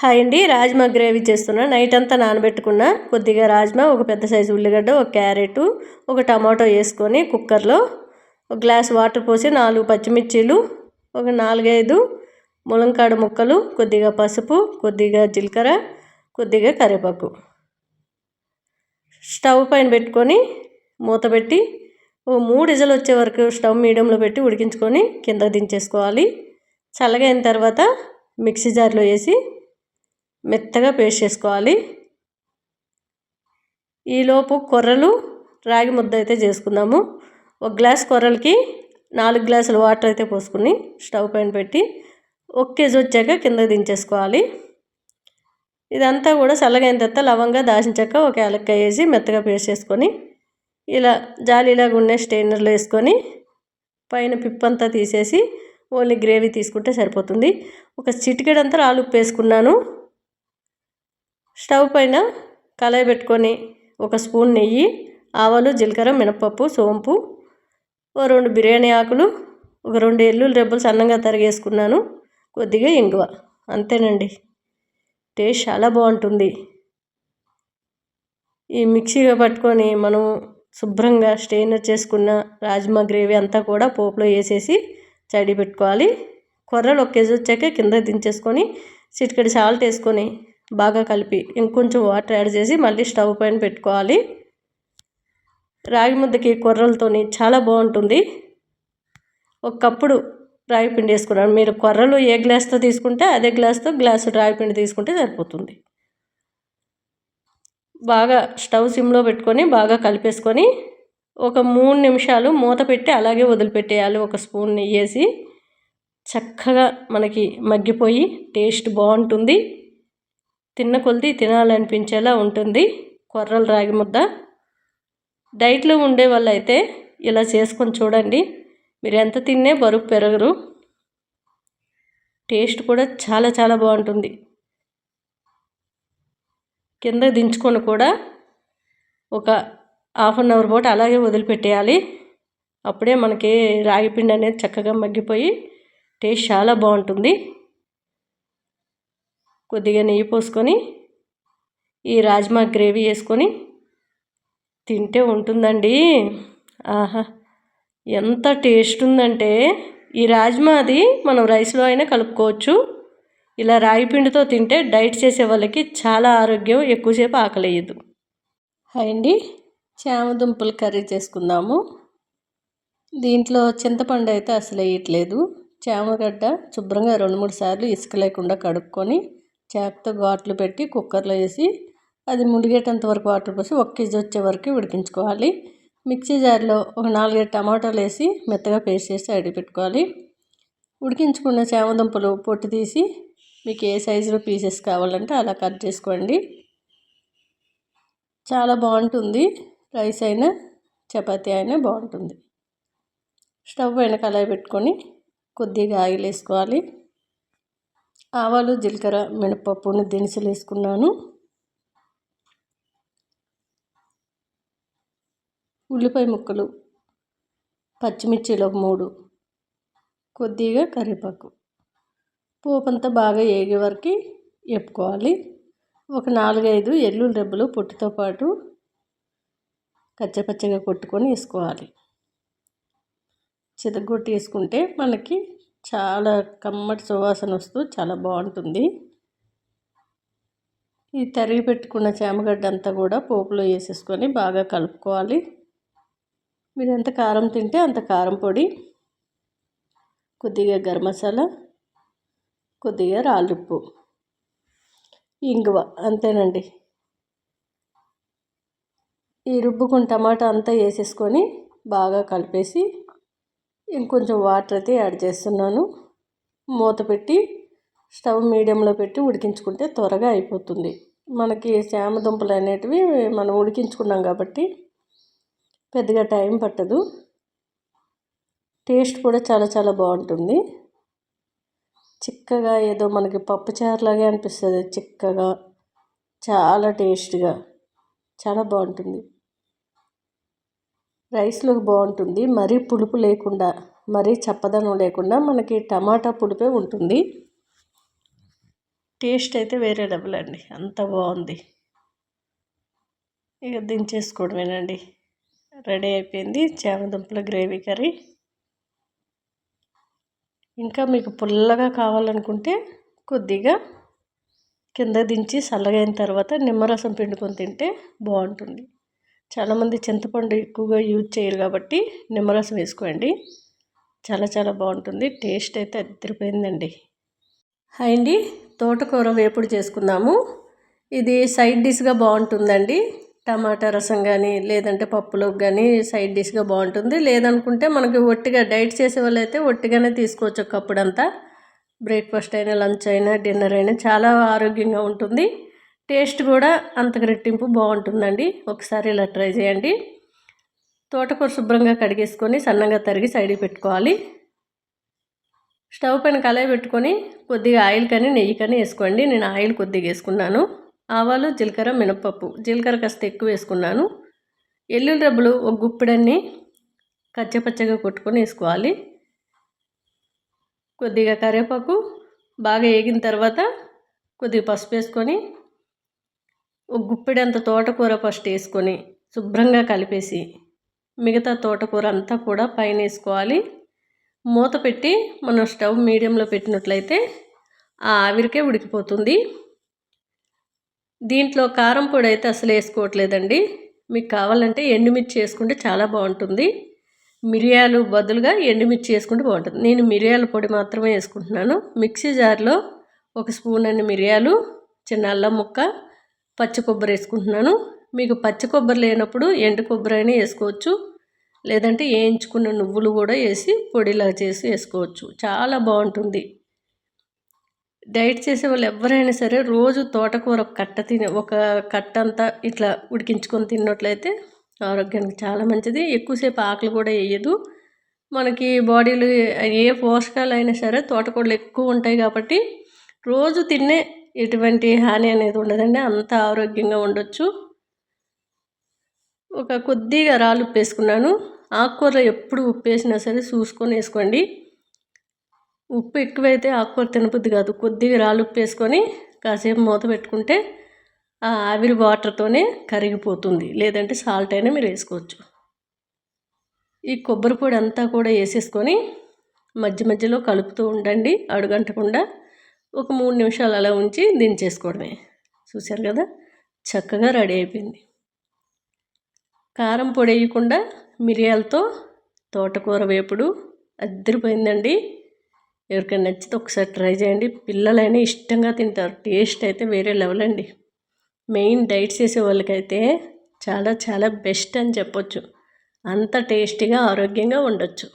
Hi అండి rajma gravy చేస్తున్నా. Night అంతా నానబెట్టుకున్న కొద్దిగా రాజ్మా ఒక పెద్ద సైజు ఉల్లిగడ్డ ఒక క్యారెట్ ఒక టమాటో వేసుకొని కుక్కర్లో ఒక గ్లాస్ వాటర్ పోసి నాలుగు పచ్చిమిర్చీలు ఒక నాలుగైదు ములంకాడ ముక్కలు కొద్దిగా పసుపు కొద్దిగా జీలకర్ర కొద్దిగా కరివేపాకు. స్టవ్ పైన పెట్టుకొని మూత పెట్టి ఓ మూడు ఇజలు వచ్చే వరకు స్టవ్ మీడియంలో పెట్టి ఉడికించుకొని కింద దించేసుకోవాలి. చల్లగైన తర్వాత మిక్సీ జార్లో వేసి మెత్తగా పేస్ట్ చేసుకోవాలి. ఈలోపు కొర్రలు రాగి ముద్ద అయితే చేసుకుందాము. ఒక గ్లాస్ కొర్రలకి నాలుగు గ్లాసులు వాటర్ అయితే పోసుకుని స్టవ్ పైన పెట్టి ఒక కేజీ వచ్చాక కింద దించేసుకోవాలి. ఇదంతా కూడా చల్లగైన తర్వాత లవంగా దాచిన చెక్క ఒక ఏలక్కాయ వేసి మెత్తగా పేస్ట్ చేసుకొని ఇలా జాలీలాగా ఉండే స్టెయినర్లో వేసుకొని పైన పిప్పంతా తీసేసి ఓన్లీ గ్రేవీ తీసుకుంటే సరిపోతుంది. ఒక చిటికెడంతా రాళ్ళు వేసుకున్నాను. స్టవ్ పైన కళాయి పెట్టుకొని ఒక స్పూన్ నెయ్యి ఆవాలు జీలకర్ర మినపప్పు సోంపు ఓ రెండు బిర్యానీ ఆకులు ఒక రెండు ఎల్లుల్లి రెబ్బలు సన్నంగా తరిగేసుకున్నాను. కొద్దిగా ఇంగువ. అంతేనండి. టేస్ట్ చాలా బాగుంటుంది. ఈ మిక్సీగా పట్టుకొని మనం శుభ్రంగా స్టెయినర్ చేసుకున్న రాజ్మా గ్రేవీ అంతా కూడా పోపులో వేసేసి చడి పెట్టుకోవాలి కొర్రలు ఒక కేజీ వచ్చాక కింద దించేసుకొని చిటికడి సాల్ట్ వేసుకొని బాగా కలిపి ఇంకొంచెం వాటర్ యాడ్ చేసి మళ్ళీ స్టవ్ పైన పెట్టుకోవాలి. రాగి ముద్దకి కొర్రలతోని చాలా బాగుంటుంది. ఒక కప్పుడు రాగి పిండి వేసుకున్నాను మీరు కొర్రలు ఏ గ్లాస్తో తీసుకుంటే అదే గ్లాస్తో గ్లాసు రాగి పిండి తీసుకుంటే సరిపోతుంది. బాగా స్టవ్ సిమ్లో పెట్టుకొని బాగా కలిపేసుకొని ఒక మూడు నిమిషాలు మూత పెట్టి అలాగే వదిలిపెట్టేయాలి. ఒక స్పూన్ నెయ్యేసి వేసి చక్కగా మనకి మగ్గిపోయి టేస్ట్ బాగుంటుంది. తిన్న కొలిది తినాలనిపించేలా ఉంటుంది. కొర్రలు రాగి ముద్ద. డైట్లో ఉండే వాళ్ళైతే ఇలా చేసుకొని చూడండి. మీరు ఎంత తిన్నే బరువు పెరగరు. టేస్ట్ కూడా చాలా చాలా బాగుంటుంది. కింద దించుకొని కూడా ఒక హాఫ్ అన్ అవర్ పాటు అలాగే వదిలిపెట్టేయాలి. అప్పుడే మనకి రాగి పిండి అనేది చక్కగా మగ్గిపోయి టేస్ట్ చాలా బాగుంటుంది. కొద్దిగా నెయ్యి పోసుకొని ఈ రాజ్మా గ్రేవీ వేసుకొని తింటే ఉంటుందండి. ఆహా! ఎంత టేస్ట్ ఉందంటే ఈ రాజ్మా అది మనం రైస్లో అయినా కలుపుకోవచ్చు. ఇలా రాగి పిండితో తింటే డైట్ చేసే వాళ్ళకి చాలా ఆరోగ్యం ఎక్కువసేపు ఆకలేయదు. హాయ్ అండి. చామదుంపల కర్రీ చేసుకుందాము. దీంట్లో చింతపండు అయితే అసలు వేయట్లేదు. చామగడ్డ శుభ్రంగా రెండు మూడు సార్లు ఇసుక లేకుండా కడుక్కొని చేపతో ఘాట్లు పెట్టి కుక్కర్లో వేసి అది ముడిగేటంత వరకు వాటర్ పోసి ఒక కేజీ వచ్చే వరకు ఉడికించుకోవాలి. మిక్సీ జార్లో ఒక నాలుగైదు టమాటాలు వేసి మెత్తగా పేస్ట్ చేసి అడిగి పెట్టుకోవాలి. ఉడికించుకున్న చేమదుంపలు పొట్టు తీసి మీకు ఏ సైజులో పీసెస్ కావాలంటే అలా కట్ చేసుకోండి. చాలా బాగుంటుంది. రైస్ అయినా చపాతీ అయినా బాగుంటుంది. స్టవ్ పైన కళాయి పెట్టుకొని కొద్దిగా ఆయిల్ వేసుకోవాలి. ఆవాలు జీలకర్ర మినపప్పును దినుసులు వేసుకున్నాను. ఉల్లిపాయ ముక్కలు పచ్చిమిర్చిలు ఒక మూడు కొద్దిగా కరివేపాకు. పోపంతా బాగా ఏగే వరకు వేపుకోవాలి. ఒక నాలుగైదు ఎల్లుల్లి రెబ్బలు పొట్టుతో పాటు కచ్చపచ్చగా కొట్టుకొని వేసుకోవాలి. చితగొట్టి వేసుకుంటే మనకి చాలా కమ్మటి సువాసన వస్తూ చాలా బాగుంటుంది. ఈ తరిగి పెట్టుకున్న చామగడ్డ అంతా కూడా పోపులో వేసేసుకొని బాగా కలుపుకోవాలి. మీరు ఎంత కారం తింటే అంత కారం పొడి కొద్దిగా గరం మసాలా కొద్దిగా రాళ్ళుప్పు ఇంగువ అంతేనండి. ఈ రుబ్బుకున్న టమాటా అంతా వేసేసుకొని బాగా కలిపేసి ఇంకొంచెం వాటర్ అయితే యాడ్ చేస్తున్నాను. మూత పెట్టి స్టవ్ మీడియంలో పెట్టి ఉడికించుకుంటే త్వరగా అయిపోతుంది. మనకి చామ దుంపలు అనేటివి మనం ఉడికించుకున్నాం కాబట్టి పెద్దగా టైం పట్టదు. టేస్ట్ కూడా చాలా చాలా బాగుంటుంది. చిక్కగా ఏదో మనకి పప్పు చారులాగే అనిపిస్తుంది. చిక్కగా చాలా టేస్ట్గా చాలా బాగుంటుంది. రైస్లో బాగుంటుంది. మరీ పులుపు లేకుండా మరీ చప్పదనం లేకుండా మనకి టమాటా పులుపే ఉంటుంది. టేస్ట్ అయితే వేరే లెవెల్ అండి. అంత బాగుంది. ఇక దించేసుకోవడమేనండి. రెడీ అయిపోయింది. చామదుంపల గ్రేవీ కర్రీ. ఇంకా మీకు పుల్లగా కావాలనుకుంటే కొద్దిగా కింద దించి చల్లగైన తర్వాత నిమ్మరసం పిండుకొని తింటే బాగుంటుంది. చాలామంది చింతపండు ఎక్కువగా యూజ్ చేయరు కాబట్టి నిమ్మరసం వేసుకోండి. చాలా చాలా బాగుంటుంది. టేస్ట్ అయితే అద్దరిపోయిందండి. హాయ్ అండి. తోటకూర వేపుడు చేసుకుందాము. ఇది సైడ్ డిష్గా బాగుంటుందండి. టమాటా రసం కానీ లేదంటే పప్పులోకి కానీ సైడ్ డిష్గా బాగుంటుంది. లేదనుకుంటే మనకి ఒట్టిగా డైట్ చేసే వాళ్ళు అయితే ఒట్టిగానే తీసుకోవచ్చు. ఒకప్పుడంతా బ్రేక్ఫాస్ట్ అయినా లంచ్ అయినా డిన్నర్ అయినా చాలా ఆరోగ్యంగా ఉంటుంది. టేస్ట్ కూడా అంతకు రెట్టింపు బాగుంటుందండి. ఒకసారి ఇలా ట్రై చేయండి. తోటకూర శుభ్రంగా కడిగేసుకొని సన్నగా తరిగి సైడ్ పెట్టుకోవాలి. స్టవ్ పైన కళాయి పెట్టుకొని కొద్దిగా ఆయిల్ కానీ నెయ్యి కానీ వేసుకోండి. నేను ఆయిల్ కొద్దిగా వేసుకున్నాను. ఆవాలు జీలకర్ర మినపప్పు జీలకర్ర కాస్త ఎక్కువ వేసుకున్నాను. ఎల్లుల్లి రబ్బులు ఒక గుప్పిడన్ని కచ్చపచ్చగా కొట్టుకొని వేసుకోవాలి. కొద్దిగా కరివేపాకు బాగా వేగిన తర్వాత కొద్దిగా పసుపు వేసుకొని ఒక గుప్పెడంత తోటకూర ఫస్ట్ వేసుకొని శుభ్రంగా కలిపేసి మిగతా తోటకూర అంతా కూడా పైన వేసుకోవాలి. మూత పెట్టి మనం స్టవ్ మీడియంలో పెట్టినట్లయితే ఆ ఆవిరికే ఉడికిపోతుంది. దీంట్లో కారం పొడి అయితే అసలు వేసుకోవట్లేదండి. మీకు కావాలంటే ఎండుమిర్చి వేసుకుంటే చాలా బాగుంటుంది. మిరియాలు బదులుగా ఎండుమిర్చి వేసుకుంటే బాగుంటుంది. నేను మిరియాల పొడి మాత్రమే వేసుకుంటున్నాను. మిక్సీ జార్లో ఒక స్పూన్ అన్ని మిరియాలు చిన్న అల్లం ముక్క పచ్చి కొబ్బరి వేసుకుంటున్నాను. మీకు పచ్చి కొబ్బరి లేనప్పుడు ఎండు కొబ్బరి అయినా వేసుకోవచ్చు. లేదంటే వేయించుకున్న నువ్వులు కూడా వేసి పొడిలా చేసి వేసుకోవచ్చు. చాలా బాగుంటుంది. డైట్ చేసే వాళ్ళు ఎవరైనా సరే రోజు తోటకూర కట్ట తినే ఒక కట్ట అంతా ఇట్లా ఉడికించుకొని తిన్నట్లయితే ఆరోగ్యానికి చాలా మంచిది. ఎక్కువసేపు ఆకలి కూడా వేయదు. మనకి బాడీలో ఏ పోషకాలు అయినా సరే తోటకూరలు ఎక్కువ ఉంటాయి కాబట్టి రోజు తినే ఎటువంటి హాని అనేది ఉండదండి. అంత ఆరోగ్యంగా ఉండొచ్చు. ఒక కొద్దిగా రాళ్ళు ఉప్పు వేసుకున్నాను ఆకుకూరలో ఎప్పుడు ఉప్పు వేసినా సరే చూసుకొని వేసుకోండి. ఉప్పు ఎక్కువైతే ఆకుకూర తినబుద్ది కాదు. కొద్దిగా రాళ్ళు ఉప్పు వేసుకొని కాసేపు మూత పెట్టుకుంటే ఆ ఆవిరి వాటర్తోనే కరిగిపోతుంది. లేదంటే సాల్ట్ అయినా మీరు వేసుకోవచ్చు. ఈ కొబ్బరి పొడి అంతా కూడా వేసేసుకొని మధ్య మధ్యలో కలుపుతూ ఉండండి. అడుగంటకుండా ఒక మూడు నిమిషాలు అలా ఉంచి దించేసుకోవడమే. చూశారు కదా? చక్కగా రెడీ అయిపోయింది. కారం పొడి వేయకుండా మిరియాలతో తోటకూర వేపుడు అద్దరిపోయిందండి ఎవరికైనా నచ్చితే ఒకసారి ట్రై చేయండి. పిల్లలైనా ఇష్టంగా తింటారు. టేస్ట్ అయితే వేరే లెవెల్ అండి. మెయిన్ డైట్ చేసే వాళ్ళకైతే చాలా చాలా బెస్ట్ అని చెప్పొచ్చు. అంత టేస్టీగా ఆరోగ్యంగా ఉండొచ్చు.